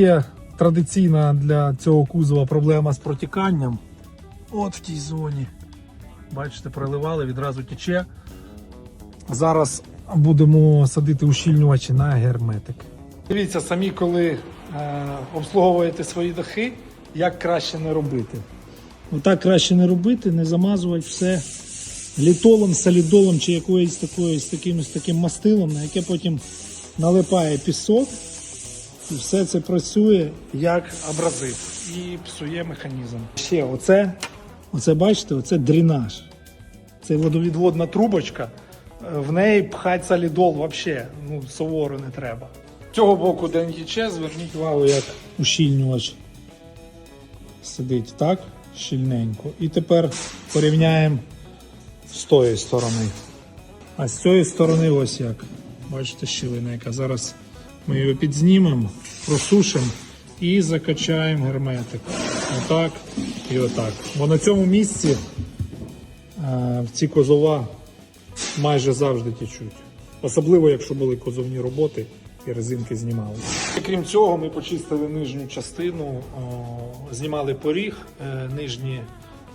Є традиційна для цього кузова проблема з протіканням. От в тій зоні. Бачите, проливали, відразу тече. Зараз будемо садити ущільнювачі на герметик. Дивіться, самі коли е, обслуговуєте свої дахи, як краще не робити. Отак краще не робити, не замазувати все літолом, солідолом чи якоюсь такою, з таким, з таким мастилом, на яке потім налипає пісок. І все це працює як абразив і псує механізм. Ще оце, оце бачите, оце дренаж. Це водовідводна трубочка. Е, В неї пхать солідол взагалі ну, суворо не треба. З цього боку, де НГЧ, зверніть увагу, як ущільнювач сидить так, щільненько. І тепер порівняємо з тої сторони. А з цієї сторони ось як. Бачите, щілина, яка зараз ми його підзнімемо, просушимо і закачаємо герметик. Отак і отак. Бо на цьому місці е, ці козова майже завжди течуть. Особливо, якщо були козовні роботи і резинки знімали. Крім цього, ми почистили нижню частину, о, знімали поріг, е, нижні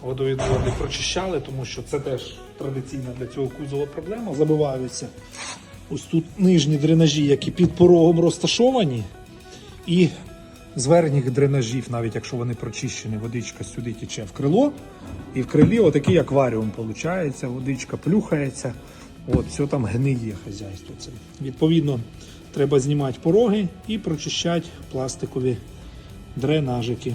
водовідводи прочищали, тому що це теж традиційна для цього кузова проблема. Забиваються ось тут нижні дренажі, які під порогом розташовані, і з верхніх дренажів, навіть якщо вони прочищені, водичка сюди тече в крило. І в крилі отакий акваріум виходить, водичка плюхається. От, все там гниє хазяйство. Це. Відповідно, треба знімати пороги і прочищати пластикові дренажики.